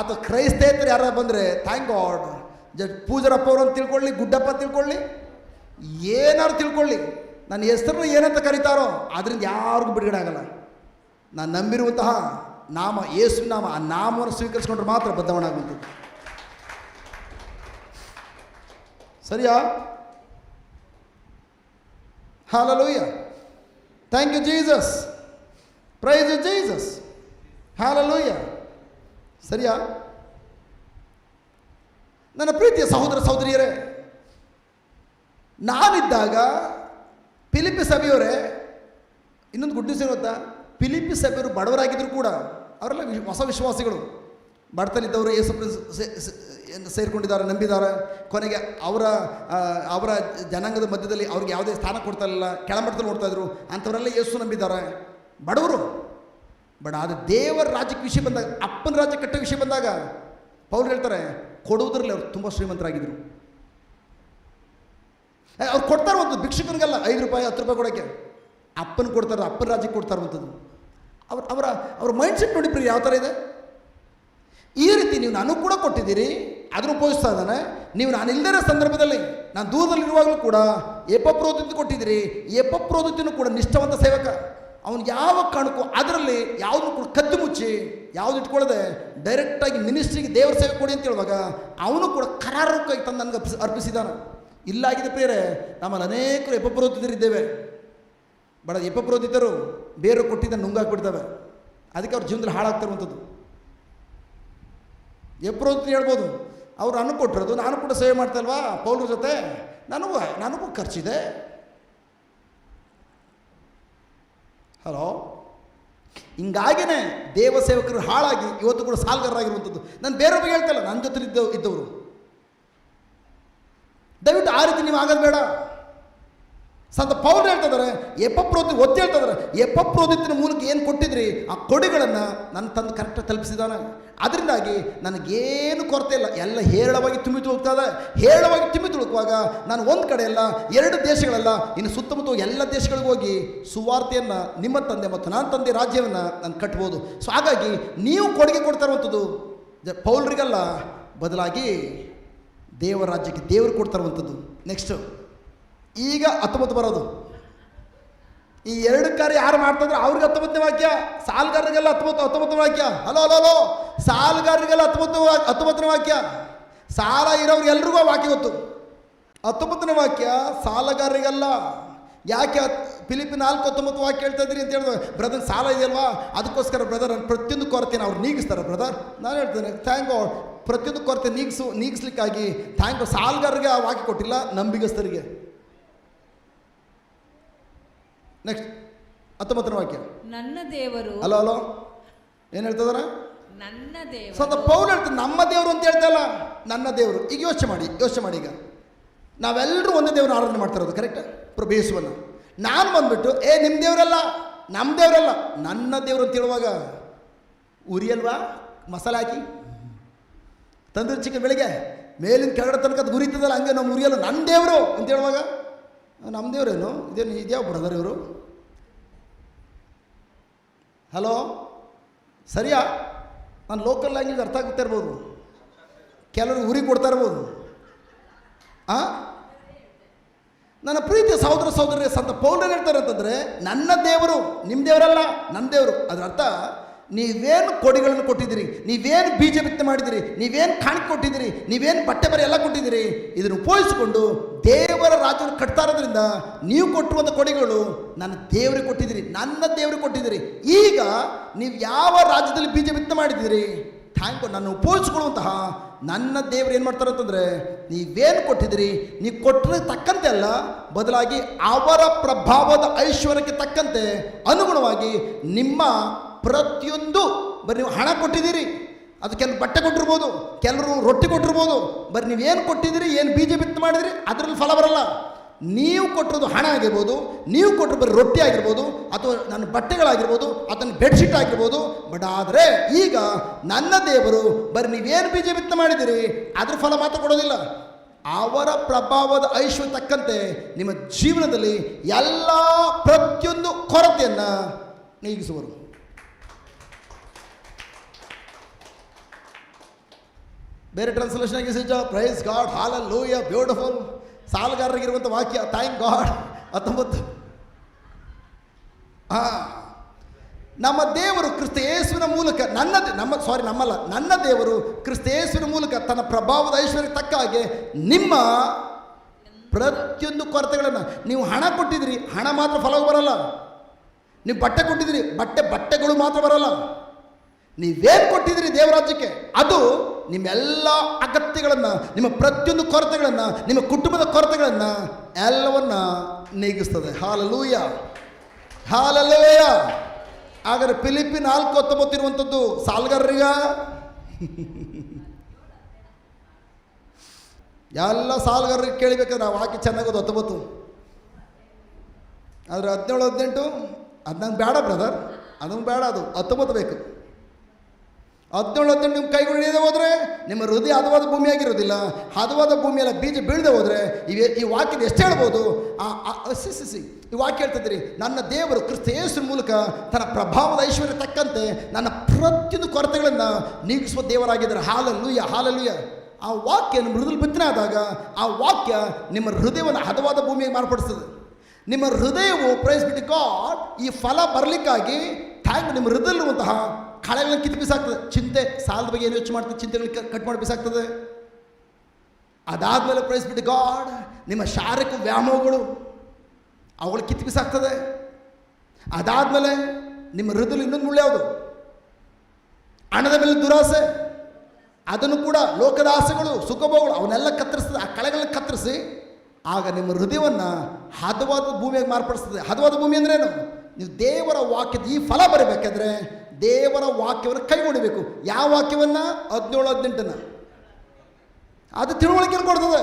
ಅಥವಾ ಕ್ರೈಸ್ತೇತರು ಯಾರು ಬಂದರೆ ಥ್ಯಾಂಕ್ ಗಾಡ್ ಜಸ್ಟ್ ಪೂಜರಪ್ಪ ಅಂತ ತಿಳ್ಕೊಳ್ಳಿ, ಗುಡ್ಡಪ್ಪ ತಿಳ್ಕೊಳ್ಳಿ, ಏನಾರು ತಿಳ್ಕೊಳ್ಳಿ. ನನ್ನ ಹೆಸರನ್ನ ಏನಂತ ಕರೀತಾರೋ ಅದರಿಂದ ಯಾರಿಗೂ ಬಿಡುಗಡೆ ಆಗಲ್ಲ. ನಾನು ನಂಬಿರುವಂತಹ ನಾಮ, ಯೇಸು ನಾಮ, ಆ ನಾಮವನ್ನು ಸ್ವೀಕರಿಸ್ಕೊಂಡ್ರೆ ಮಾತ್ರ ಬದಲಾವಣೆ ಆಗುವಂಥದ್ದು ಸರಿಯಾ? Thank you Jesus praise you Jesus hallelujah ಸರಿಯಾ? ನನ್ನ ಪ್ರೀತಿಯ ಸಹೋದರ ಸಹೋದರಿಯರೇ, ನಾನಿದ್ದಾಗ ಫಿಲಿಪಿ ಸಭೆಯವರೇ, ಇನ್ನೊಂದು ಗುಡ್ ನ್ಯೂಸ್ ಏನು ಗೊತ್ತಾ? ಸಭೆಯವರು ಬಡವರಾಗಿದ್ದರೂ ಕೂಡ, ಅವರೆಲ್ಲ ಹೊಸ ವಿಶ್ವಾಸಿಗಳು. ಬಡತನಿದ್ದವರು ಯೇಸು ಸೇರಿಕೊಂಡಿದ್ದಾರೆ, ನಂಬಿದ್ದಾರೆ. ಕೊನೆಗೆ ಅವರ ಅವರ ಜನಾಂಗದ ಮಧ್ಯದಲ್ಲಿ ಅವ್ರಿಗೆ ಯಾವುದೇ ಸ್ಥಾನ ಕೊಡ್ತಾ ಇರಲಿಲ್ಲ. ಕೆಳಮಟ್ಟದಲ್ಲಿ ನೋಡ್ತಾ ಇದ್ರು. ಅಂಥವರೆಲ್ಲ ಯೇಸು ನಂಬಿದ್ದಾರೆ. ಬಡವರು. ಬಟ್ ಆದರೆ ದೇವರ ರಾಜ್ಯಕ್ಕೆ ವಿಷಯ ಬಂದಾಗ, ಅಪ್ಪನ ರಾಜ್ಯ ಕಟ್ಟ ವಿಷಯ ಬಂದಾಗ ಪೌರು ಹೇಳ್ತಾರೆ, ಕೊಡುವುದರಲ್ಲಿ ಅವರು ತುಂಬ ಶ್ರೀಮಂತರಾಗಿದ್ದರು ಅವ್ರು ಕೊಡ್ತಾರೆ ಒಂದು ಭಿಕ್ಷುಕರಿಗೆಲ್ಲ ಐದು ರೂಪಾಯಿ, ಹತ್ತು ರೂಪಾಯಿ ಕೊಡೋಕ್ಕೆ. ಅಪ್ಪನ ಕೊಡ್ತಾರೆ ಅಪ್ಪನ ರಾಜ್ಯಕ್ಕೆ ಕೊಡ್ತಾರಂಥದ್ದು ಅವ್ರ ಅವರ ಅವ್ರ ಮೈಂಡ್ಸೆಟ್ ನೋಡಿ ಪ್ರಿಯ, ಯಾವ ಥರ ಇದೆ? ಈ ರೀತಿ ನೀವು ನಾನು ಕೂಡ ಕೊಟ್ಟಿದ್ದೀರಿ, ಆದರೂ ಉಪಯೋಗಿಸ್ತಾ ಇದ್ದಾನೆ. ನೀವು ನಾನು ಇಲ್ಲದಿರೋ ಸಂದರ್ಭದಲ್ಲಿ, ನಾನು ದೂರದಲ್ಲಿರುವಾಗಲೂ ಕೂಡ ಎಪಪ್ರೋದಿತ್ತು ಕೊಟ್ಟಿದ್ದೀರಿ. ಎಪಪ್ರೋದಿತ್ತಿನೂ ಕೂಡ ನಿಷ್ಠವಂತ ಸೇವಕ. ಅವನು ಯಾವ ಕಾರಣಕ್ಕೂ ಅದರಲ್ಲಿ ಯಾವುದನ್ನು ಕೂಡ ಕದ್ದು ಮುಚ್ಚಿ ಯಾವುದು ಇಟ್ಕೊಳ್ಳದೆ ಡೈರೆಕ್ಟಾಗಿ ಮಿನಿಸ್ಟ್ರಿಗೆ ದೇವರ ಸೇವೆ ಕೊಡಿ ಅಂತ ಹೇಳುವಾಗ ಅವನು ಕೂಡ ಕರಾರಕ್ಕಾಗಿ ತಂದು ನನಗೆ ಅರ್ಪಿಸಿ ಅರ್ಪಿಸಿದಾನೆ ಇಲ್ಲಾಗಿದೆ ಪ್ರಿಯರೇ, ನಮ್ಮಲ್ಲಿ ಅನೇಕರು ಎಪಪ್ರೋದಿತರಿದ್ದೇವೆ ಬಡ ಎಪಪ್ರೋದಿತರು ಬೇರೆ ಕೊಟ್ಟಿದ್ದ ನುಂಗಾಕ್ಬಿಡ್ತವೆ. ಅದಕ್ಕೆ ಅವ್ರ ಜೀವನದಲ್ಲಿ ಹಾಳಾಗ್ತಿರುವಂಥದ್ದು ಎಪ್ರೋತ್ ಹೇಳ್ಬೋದು. ಅವ್ರು ನನಗೆ ಕೊಟ್ಟಿರೋದು, ನಾನು ಕೂಡ ಸೇವೆ ಮಾಡ್ತಲ್ವಾ ಪೌಲ್ರ ಜೊತೆ? ನನಗೂ ನನಗೂ ಖರ್ಚಿದೆ. ಹಲೋ ಹಿಂಗಾಗಿನೇ ದೇವ ಸೇವಕರು ಹಾಳಾಗಿ ಇವತ್ತು ಕೂಡ ಸಾಲ್ಗಾರರಾಗಿರುವಂಥದ್ದು. ನಾನು ಬೇರೆ ಬಗ್ಗೆ ಹೇಳ್ತಲ್ಲ ನನ್ನ ಜೊತೆ ಇದ್ದ ಇದ್ದವರು. ದಯವಿಟ್ಟು ಆ ರೀತಿ ನೀವು ಆಗೋದು ಬೇಡ. ಸಂತ ಪೌಲ್ ಹೇಳ್ತಿದ್ದಾರೆ ಎಪ್ಪಪ್ರೋದಿ ಒತ್ತಿ ಹೇಳ್ತಿದ್ದಾರೆ ಎಪ್ಪಪ್ರೋದಿತ್ತಿನ ಮೂಲಕ ಏನು ಕೊಟ್ಟಿದ್ರಿ? ಆ ಕೊಡೆಗಳನ್ನು ನನ್ನ ತಂದು ಕರೆಕ್ಟಾಗಿ ತಲುಪಿಸಿದಾನೆ ಅದರಿಂದಾಗಿ ನನಗೇನು ಕೊರತೆ ಇಲ್ಲ. ಎಲ್ಲ ಹೇರಳವಾಗಿ ತುಂಬಿ ತುಳುಕ್ತದೆ ಹೇರಳವಾಗಿ ತುಂಬಿ ತುಳುಕುವಾಗ ನಾನು ಒಂದು ಕಡೆ ಅಲ್ಲ, ಎರಡು ದೇಶಗಳಲ್ಲ, ಇನ್ನು ಸುತ್ತಮುತ್ತ ಎಲ್ಲ ದೇಶಗಳಿಗೆ ಹೋಗಿ ಸುವಾರ್ತೆಯನ್ನು ನಿಮ್ಮ ತಂದೆ ಮತ್ತು ನಾನು ತಂದೆ ರಾಜ್ಯವನ್ನು ನಾನು ಕಟ್ಬೋದು. ಸೊ ಹಾಗಾಗಿ ನೀವು ಕೊಡುಗೆ ಕೊಡ್ತಾ ಇರುವಂಥದ್ದು ಪೌಲ್ರಿಗಲ್ಲ, ಬದಲಾಗಿ ದೇವರ ರಾಜ್ಯಕ್ಕೆ ದೇವರು ಕೊಡ್ತಾ ಇರುವಂಥದ್ದು ನೆಕ್ಸ್ಟು ಈಗ ಹತ್ತೊಂಬತ್ತು ಬರೋದು. ಈ ಎರಡು ಕಾರ್ಯ ಯಾರು ಮಾಡ್ತಿದ್ರು ಅವ್ರಿಗೆ ಹತ್ತೊಂಬತ್ತನೇ ವಾಕ್ಯ, ಸಾಲುಗಾರರಿಗೆಲ್ಲ ಹತ್ತೊಂಬತ್ತು, ಹತ್ತೊಂಬತ್ತನೇ ವಾಕ್ಯ. ಹಲೋ ಹಲೋ ಹಲೋ, ಸಾಲುಗಾರರಿಗೆಲ್ಲ ಹತ್ತೊಂಬತ್ತು ಹತ್ತೊಂಬತ್ತನೇ ವಾಕ್ಯ. ಸಾಲ ಇರೋರಿಗೆಲ್ರಿಗೂ ಆ ವಾಕ್ಯ ಗೊತ್ತು. ಹತ್ತೊಂಬತ್ತನೇ ವಾಕ್ಯ, ಸಾಲಗಾರರಿಗೆಲ್ಲ ಯಾಕೆ ಫಿಲಿಪ್ ನಾಲ್ಕು ಹತ್ತೊಂಬತ್ತು ವಾಕ್ಯ ಹೇಳ್ತಾ ಇದ್ದೀರಿ ಅಂತ ಹೇಳಿದ್ರು, ಬ್ರದರ್, ಸಾಲ ಇದೆಯಲ್ವಾ? ಅದಕ್ಕೋಸ್ಕರ ಬ್ರದರ್ ಪ್ರತಿಯೊಂದು ಕೊರತೆನ ಅವ್ರು ನೀಗಿಸ್ತಾರೆ, ಬ್ರದರ್. ನಾನು ಹೇಳ್ತೇನೆ, ಥ್ಯಾಂಕ್ ಗಾಡ್. ಪ್ರತಿಯೊಂದು ಕೊರತೆ ನೀಗಿಸು, ನೀಗಿಸ್ಲಿಕ್ಕಾಗಿ ಥ್ಯಾಂಕ್ ಸಾಲ್ಗಾರರಿಗೆ ಆ ವಾಕ್ಯ ಕೊಟ್ಟಿಲ್ಲ, ನಂಬಿಗಸ್ತರಿಗೆ. ನೆಕ್ಸ್ಟ್ ಹತ್ತೊಂಬತ್ತನೇ ವಾಕ್ಯ. ನನ್ನ ದೇವರು ಅಲೋ ಅಲೋ ಏನು ಹೇಳ್ತದಾರ ನನ್ನ ದೇವರು ದೇವರು ಪೌಲ್ ಹೇಳ್ತಾರೆ ನಮ್ಮ ದೇವರು ಅಂತ ಹೇಳ್ತಲ್ಲ ನನ್ನ ದೇವರು. ಈಗ ಯೋಚನೆ ಮಾಡಿ ಯೋಚನೆ ಮಾಡಿ ಈಗ. ನಾವೆಲ್ಲರೂ ಒಂದೇ ದೇವ್ರನ್ನ ಆರಾಧನೆ ಮಾಡ್ತಿರೋದು ಕರೆಕ್ಟ್ ಪ್ರಭು ನಾನು ಬಂದ್ಬಿಟ್ಟು ಏ ನಿಮ್ಮ ದೇವರಲ್ಲ ನಮ್ಮ ದೇವರಲ್ಲ. ನನ್ನ ದೇವರು ಅಂತ ಹೇಳುವಾಗ ಉರಿಯಲ್ವಾ ಮಸಾಲೆ ಹಾಕಿ. ತಂದೂರಿ ಚಿಕನ್ ಬೆಳಿಗ್ಗೆ ಮೇಲಿನ ಕೆಳಗಡೆ ತನಕ ಅದು ಉರಿತದಲ್ಲ ಹಂಗೆ ನಮ್ಮ ಉರಿಯಲ್ಲ ನನ್ನ ದೇವರು ಅಂತ ಹೇಳುವಾಗ ನಮ್ಮ ದೇವರೇನು? ಇದೇನು ಇದ್ಯಾವ ಬ್ರದರ್ ಇವರು? ಹಲೋ ಸರಿಯಾ? ನಾನು ಲೋಕಲ್ ಲ್ಯಾಂಗ್ವೇಜ್ ಅರ್ಥ ಆಗುತ್ತಾ ಇರ್ಬೋದು. ಕೆಲವರು ಉರಿ ಕೊಡ್ತಾ ಇರ್ಬೋದು. ಆ? ನನ್ನ ಪ್ರೀತಿಯ ಸಹೋದರ ಸಹೋದರಿ ಸಂತ ಪೌಲ್ಯರು ಹೇಳ್ತಾರೆ ಅಂತಂದರೆ, ನನ್ನ ದೇವರು ನಿಮ್ಮ ದೇವರಲ್ಲ ನನ್ನ ದೇವರು. ಅದರ ಅರ್ಥ ನೀವೇನು ಕೊಡಿಗಳನ್ನು ಕೊಟ್ಟಿದ್ದೀರಿ? ನೀವೇನು ಬೀಜ ಬಿತ್ತನೆ ಮಾಡಿದಿರಿ ನೀವೇನು ಕಾಣಿಕೆ ಕೊಟ್ಟಿದ್ದೀರಿ? ನೀವೇನು ಬಟ್ಟೆ ಬರೆ ಎಲ್ಲ ಕೊಟ್ಟಿದ್ದೀರಿ? ಇದನ್ನು ಉಪಯೋಗಿಸಿಕೊಂಡು ದೇವರ ರಾಜ್ಯವನ್ನು ಕಟ್ತಾ ಇರೋದ್ರಿಂದ ನೀವು ಕೊಟ್ಟಿರುವಂಥ ಕೊಡಿಗಳು ನನ್ನ ದೇವರಿಗೆ ಕೊಟ್ಟಿದ್ದೀರಿ, ನನ್ನ ದೇವರಿಗೆ ಕೊಟ್ಟಿದ್ದೀರಿ. ಈಗ ನೀವು ಯಾವ ರಾಜ್ಯದಲ್ಲಿ ಬೀಜ ಬಿತ್ತನೆ ಮಾಡಿದ್ದೀರಿ? ಥ್ಯಾಂಕ್ ನಾನು ಉಪಯೋಗಿಸ್ಕೊಳ್ಳುವಂತಹ ನನ್ನ ದೇವರು ಏನು ಮಾಡ್ತಾರೆ ಅಂತಂದರೆ, ನೀವೇನು ಕೊಟ್ಟಿದ್ದೀರಿ? ನೀವು ಕೊಟ್ಟರೆ ತಕ್ಕಂತೆ ಅಲ್ಲ, ಬದಲಾಗಿ ಅವರ ಪ್ರಭಾವದ ಐಶ್ವರ್ಯಕ್ಕೆ ತಕ್ಕಂತೆ ಅನುಗುಣವಾಗಿ ನಿಮ್ಮ ಪ್ರತಿಯೊಂದು ಬರೀ ನೀವು ಹಣ ಕೊಟ್ಟಿದ್ದೀರಿ ಅದು ಕೆಲವು ಬಟ್ಟೆ ಕೊಟ್ಟಿರ್ಬೋದು, ಕೆಲವರು ರೊಟ್ಟಿ ಕೊಟ್ಟಿರ್ಬೋದು, ಬರೀ ಏನು ಕೊಟ್ಟಿದ್ದೀರಿ, ಏನು ಬೀಜ ಬಿತ್ತು ಮಾಡಿದಿರಿ, ಅದರಲ್ಲಿ ಫಲ ಬರಲ್ಲ. ನೀವು ಕೊಟ್ಟಿರೋದು ಹಣ ಆಗಿರ್ಬೋದು, ನೀವು ಕೊಟ್ಟರು ಬರೀ ರೊಟ್ಟಿ ಆಗಿರ್ಬೋದು, ಅಥವಾ ನನ್ನ ಬಟ್ಟೆಗಳಾಗಿರ್ಬೋದು ಅಥವಾ ಬೆಡ್ಶೀಟ್ ಆಗಿರ್ಬೋದು, ಬಟ್ ಆದರೆ ಈಗ ನನ್ನ ದೇವರು ಬರೀ ನೀವೇನು ಬೀಜ ಬಿತ್ತನೆ ಮಾಡಿದಿರಿ ಅದ್ರ ಫಲ ಮಾತ್ರ ಕೊಡೋದಿಲ್ಲ. ಅವರ ಪ್ರಭಾವದ ಐಶ್ವರ್ಯ ತಕ್ಕಂತೆ ನಿಮ್ಮ ಜೀವನದಲ್ಲಿ ಎಲ್ಲ ಪ್ರತಿಯೊಂದು ಕೊರತೆಯನ್ನು ನೀಗಿಸುವರು. ಬೇರೆ ಟ್ರಾನ್ಸ್ಲೇಷನ್ ಆಗಿ ಸಿಜ ಪ್ರೈಸ್ ಗಾಡ್ ಹಾಲ ಲೂಯ ಬ್ಯೂಟಿಫುಲ್ ಸಾಲಗಾರರಿಗಿರುವಂಥ ವಾಕ್ಯ ಥ್ಯಾಂಕ್ ಗಾಡ್ ಹತ್ತೊಂಬತ್ತು. ಹಾಂ ನಮ್ಮ ದೇವರು ಕ್ರಿಸ್ತ ಯೇಸುವಿನ ಮೂಲಕ ನನ್ನ ನಮ್ಮ ಸಾರಿ ನಮ್ಮಲ್ಲ, ನನ್ನ ದೇವರು ಕ್ರಿಸ್ತ ಯೇಸುವಿನ ಮೂಲಕ ತನ್ನ ಪ್ರಭಾವದ ಐಶ್ವರ್ಯಕ್ಕೆ ತಕ್ಕ ಹಾಗೆ ನಿಮ್ಮ ಪ್ರತಿಯೊಂದು ಕೊರತೆಗಳನ್ನು ನೀವು ಹಣ ಕೊಟ್ಟಿದ್ದೀರಿ, ಹಣ ಮಾತ್ರ ಫಲವು ಬರಲ್ಲ. ನೀವು ಬಟ್ಟೆ ಕೊಟ್ಟಿದ್ದೀರಿ, ಬಟ್ಟೆ, ಬಟ್ಟೆಗಳು ಮಾತ್ರ ಬರಲ್ಲ. ನೀವೇನು ಕೊಟ್ಟಿದ್ದೀರಿ ದೇವರಾಜ್ಯಕ್ಕೆ? ಅದು ನಿಮ್ಮೆಲ್ಲ ಅಗತ್ಯಗಳನ್ನು, ನಿಮ್ಮ ಪ್ರತಿಯೊಂದು ಕೊರತೆಗಳನ್ನು, ನಿಮ್ಮ ಕುಟುಂಬದ ಕೊರತೆಗಳನ್ನು ಎಲ್ಲವನ್ನು ನೀಗಿಸ್ತದೆ. ಹಾಲಲೂಯ. ಹಾಲಲೂಯ. ಆದರೆ ಫಿಲಿಪಿ ನಾಲ್ಕು ಹತ್ತೊಂಬತ್ತು ಇರುವಂಥದ್ದು ಎಲ್ಲ ಸಾಲ್ಗಾರರಿಗೆ ಕೇಳಬೇಕಾದ್ರೆ ನಾವು ಹಾಕಿ ಚೆನ್ನಾಗೋದು ಹತ್ತೊಂಬತ್ತು. ಆದರೆ ಹದಿನೇಳು, ಹದಿನೆಂಟು, ಅದು ನಂಗೆ ಬೇಡ ಬ್ರದರ್ ಅದಂಗೆ ಬೇಡ ಅದು. ಹತ್ತೊಂಬತ್ತು ಬೇಕು. ಹದಿನೇಳು ಹದಿನೆಂಟು ನಿಮ್ಮ ಕೈಗಳು ಹಿಡಿಯದೆ ಹೋದರೆ ನಿಮ್ಮ ಹೃದಯ ಹದವಾದ ಭೂಮಿಯಾಗಿರೋದಿಲ್ಲ ಹದವಾದ ಭೂಮಿಯೆಲ್ಲ ಬೀಜ ಬೀಳದೆ ಹೋದರೆ ಇವೆ ಈ ವಾಕ್ಯದ ಎಷ್ಟು ಹೇಳ್ಬೋದು? ಆ, ಆ- ಆ- ಸಿ ಸಿ ಸಿ. ಈ ವಾಕ್ಯ ಹೇಳ್ತಿದ್ರಿ ನನ್ನ ದೇವರು ಕ್ರಿಸ್ತ ಯೇಸುವಿನ ಮೂಲಕ ತನ್ನ ಪ್ರಭಾವದ ಐಶ್ವರ್ಯ ತಕ್ಕಂತೆ ನನ್ನ ಪ್ರತಿಯೊಂದು ಕೊರತೆಗಳನ್ನು ನೀಗಿಸುವ ದೇವರಾಗಿದ್ದಾರೆ. Hallelujah hallelujah. ಆ ವಾಕ್ಯ ನಿಮ್ಮ ಹೃದಯ ಬಿತ್ತನೆ ಆದಾಗ ಆ ವಾಕ್ಯ ನಿಮ್ಮ ಹೃದಯವನ್ನು ಹದವಾದ ಭೂಮಿಯಾಗಿ ಮಾರ್ಪಡಿಸ್ತದೆ. ನಿಮ್ಮ ಹೃದಯವು ಪ್ರೈಸ್ ಬಿಟ್ಟು ಗಾಡ್ ಈ ಫಲ ಬರಲಿಕ್ಕಾಗಿ ಥ್ಯಾಂಕ್ ನಿಮ್ಮ ಹೃದಯದಲ್ಲಿರುವಂತಹ ಕಳೆಗಳನ್ನು ಕಿತ್ತು ಬಿಸಾಕ್ತದೆ. ಚಿಂತೆ, ಸಾಲದ ಬಗ್ಗೆ ಏನು ಯೋಚನೆ ಮಾಡ್ತದೆ? ಚಿಂತೆಗಳು ಕಟ್ ಮಾಡಿ ಬಿಸಾಕ್ತದೆ. ಅದಾದಮೇಲೆ ಪ್ರೈಸ್ ಬಿಟ್ಟು ಗಾಡ್ ನಿಮ್ಮ ಶಾರೀರಿಕ ವ್ಯಾಮೋಹಗಳು ಅವುಗಳು ಕಿತ್ತು ಬಿಸಾಕ್ತದೆ. ಅದಾದಮೇಲೆ ನಿಮ್ಮ ಹೃದಯ ಇನ್ನೊಂದು ಮುಳ್ಳು ಯಾವುದು? ಹಣದ ಮೇಲೆ ದುರಾಸೆ. ಅದನ್ನು ಕೂಡ ಲೋಕದ ಆಸೆಗಳು, ಸುಖಭೋಗಗಳು ಅವನ್ನೆಲ್ಲ ಕತ್ತರಿಸ್ತದೆ. ಆ ಕಳೆಗಳನ್ನ ಕತ್ತರಿಸಿ ಆಗ ನಿಮ್ಮ ಹೃದಯವನ್ನು ಹದವಾದ ಭೂಮಿಯಾಗಿ ಮಾರ್ಪಡಿಸ್ತದೆ. ಹದವಾದ ಭೂಮಿ ಅಂದ್ರೇನು ನೀವು ದೇವರ ವಾಕ್ಯದ ಈ ಫಲ ಬರಬೇಕಾದ್ರೆ ದೇವರ ವಾಕ್ಯವನ್ನು ಕೈಗೊಳ್ಳಬೇಕು. ಯಾವ ವಾಕ್ಯವನ್ನು? ಹದಿನೇಳು, ಹದಿನೆಂಟನ್ನು. ಅದು ತಿಳುವಳಿಕೆ ಕೊಡ್ತದೆ.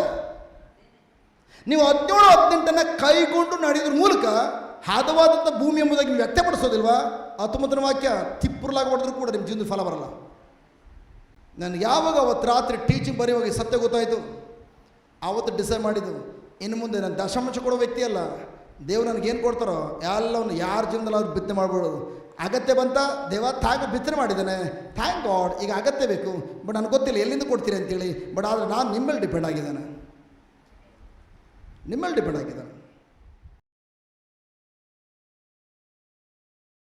ನೀವು ಹದಿನೇಳು, ಹದಿನೆಂಟನ್ನು ಕೈಗೊಂಡು ನಡೆಯೋದ್ರ ಮೂಲಕ ಹದವಾದಂಥ ಭೂಮಿ ಎಂಬುದಾಗಿ ನೀವು ವ್ಯಕ್ತಪಡಿಸೋದಿಲ್ವಾ? ಹತ್ತೊಂಬತ್ತನೇ ವಾಕ್ಯ ತಿಪ್ಪುರ್ಲಾಗಿ ಹೊಡೆದ್ರು ಕೂಡ ನಿಮ್ಮ ಜೀವನದ ಫಲ ಬರಲ್ಲ. ನಾನು ಯಾವಾಗ ಅವತ್ತು ರಾತ್ರಿ ಟೀಚಿಂಗ್ ಬರೆಯುವಾಗ ಸತ್ಯ ಗೊತ್ತಾಯಿತು? ಆವತ್ತು ಡಿಸೈಡ್ ಮಾಡಿದ್ದು, ಇನ್ನು ಮುಂದೆ ನಾನು ದಶಮಾಂಶ ಕೊಡೋ ವ್ಯಕ್ತಿ ಅಲ್ಲ. ದೇವ್ರು ನನಗೇನು ಕೊಡ್ತಾರೋ, ಎಲ್ಲವನ್ನು ಯಾರ ಜೀವನದಲ್ಲಿ ಅವ್ರು ಬಿತ್ತನೆ ಮಾಡ್ಬಿಡೋದು. ಅಗತ್ಯ ಬಂತ, ದೇವ ಥ್ಯಾಂಕ್ ಬಿತ್ತನೆ ಮಾಡಿದ್ದಾನೆ. ಥ್ಯಾಂಕ್ ಗಾಡ್ ಈಗ ಅಗತ್ಯ ಬೇಕು. ಬಟ್ ನನಗೆ ಗೊತ್ತಿಲ್ಲ, ಎಲ್ಲಿಂದ ಕೊಡ್ತೀರಿ ಅಂತೇಳಿ. ಬಟ್ ಆದರೆ ನಾನು ನಿಮ್ಮಲ್ಲಿ ಡಿಪೆಂಡ್ ಆಗಿದ್ದಾನೆ. ನಿಮ್ಮಲ್ಲಿ ಡಿಪೆಂಡ್ ಆಗಿದ್ದಾನೆ.